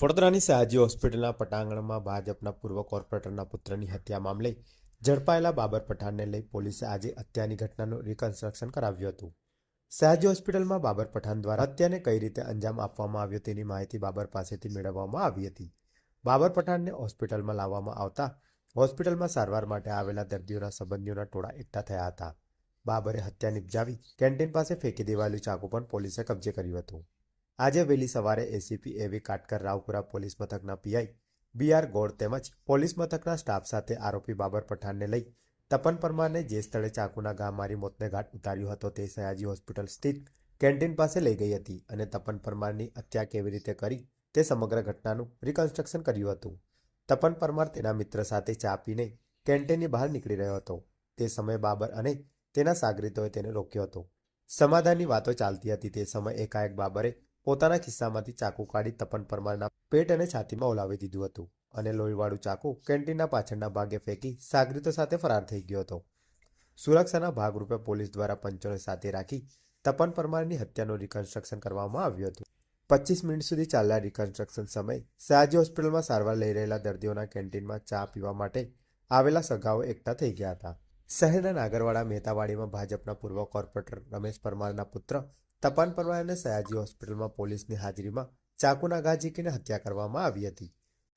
વડોદરાની સયાજી હોસ્પિટલના પટાંગણમાં ભાજપના પૂર્વ કોર્પોરેટરના પુત્રની હત્યા મામલે ઝડપાયેલા બાબર પઠાણને લઈ પોલીસે આજે હત્યાની ઘટનાનું રિકન્સ્ટ્રક્શન કરાવ્યું હતું. સયાજી હોસ્પિટલમાં બાબર પઠાણ દ્વારા હત્યાને કઈ રીતે અંજામ આપવામાં આવ્યો તેની માહિતી બાબર પાસેથી મેળવવામાં આવી હતી. બાબર પઠાણને હોસ્પિટલમાં લાવવામાં આવતા હોસ્પિટલમાં સારવાર માટે આવેલા દર્દીઓના સંબંધીઓના ટોળા એકઠા થયા હતા. બાબરે હત્યા નિપજાવી કેન્ટીન પાસે ફેંકી દેવાયેલું ચાકુ પણ પોલીસે કબજે કર્યું હતું. આજે વહેલી સવારે ACP AV Katkar, Raopura police મથકના પીઆઈ બીઆર ગોળ તેમજ પોલીસ મથકના સ્ટાફ સાથે આરોપી બાબર પઠાણને લઈ તપન પરમારને જે સ્થળે ચાકુના ઘા મારી મોતને ઘાટ ઉતાર્યો હતો તે સયાજી હોસ્પિટલ સ્થિત કેન્ટીન પાસે લઈ ગઈ હતી અને તપન પરમારની હત્યા કેવી રીતે કરી તે સમગ્ર ઘટનાનું રિકન્સ્ટ્રક્શન કર્યું હતું. તપન પરમાર તેના મિત્ર સાથે ચા પીને કેન્ટીનની બહાર નીકળી રહ્યો હતો. તે સમયે બાબર અને તેના સાગરીતોએ તેને રોક્યો હતો. સમાધાનની વાતો ચાલતી હતી તે સમયે એકાએક બાબરે પોતાના ખિસ્સામાંથી ચાકુ કાઢી તપન પરમારના પેટ અને છાતીમાં ઓલાવી દીધું હતું અને લોહીવાળું ચાકુ કેન્ટીનના પાછળના ભાગે ફેંકી સાગરીતો સાથે ફરાર થઈ ગયો હતો. સુરક્ષાના ભાગરૂપે પોલીસ દ્વારા પંચોને સાથે રાખી તપન પરમારની હત્યાનું રિકન્સ્ટ્રક્શન કરવામાં આવ્યું હતું. પચીસ મિનિટ સુધી ચાલેલા રિકન્સ્ટ્રક્શન સમયે સયાજી હોસ્પિટલમાં સારવાર લઈ રહેલા દર્દીઓના કેન્ટીનમાં ચા પીવા માટે આવેલા સગાઓ એકઠા થઈ ગયા હતા. શહેરના નાગરવાડા મહેતાવાડીમાં ભાજપના પૂર્વ કોર્પોરેટર રમેશ પરમારના પુત્ર તપન પરમારને સયાજી હોસ્પિટલમાં પોલીસની હાજરીમાં ચાકુના ઘા ઝીકીને હત્યા કરવામાં આવી હતી.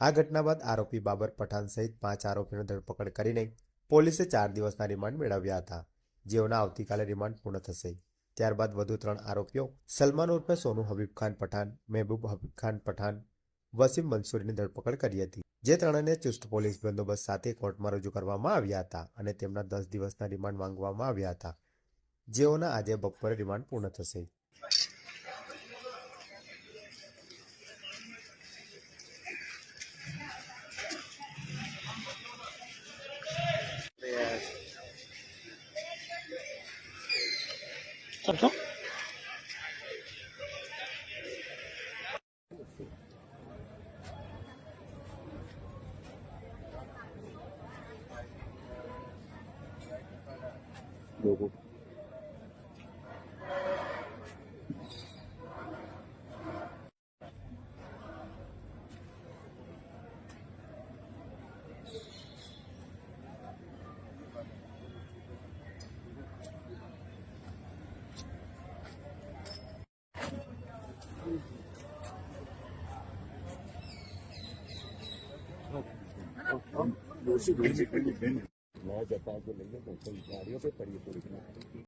આ ઘટના બાદ આરોપી બાબર પઠાણ સહિત પાંચ આરોપીની ધરપકડ કરીને પોલીસે ચાર દિવસના રિમાન્ડ મેળવ્યા હતા. જેઓના આવતીકાલે રિમાન્ડ પૂર્ણ થશે. ત્યારબાદ વધુ ત્રણ આરોપીઓ સલમાન ઉર્ફે સોનુ હબીબ ખાન પઠાણ, મહેબૂબ હબીબ ખાન પઠાણ, વસીમ મંસૂરીની ધરપકડ કરી હતી. જે ત્રણેને ચુસ્ત પોલીસ બંદોબસ્ત સાથે કોર્ટમાં રજૂ કરવામાં આવ્યા હતા અને તેમના દસ દિવસના રિમાન્ડ માંગવામાં આવ્યા હતા. જેઓના આજે બપોરે રિમાન્ડ પૂર્ણ થશે. કરશો मैं जता को लेंगे तो कोई गाड़ियों पे पड़ी पूरी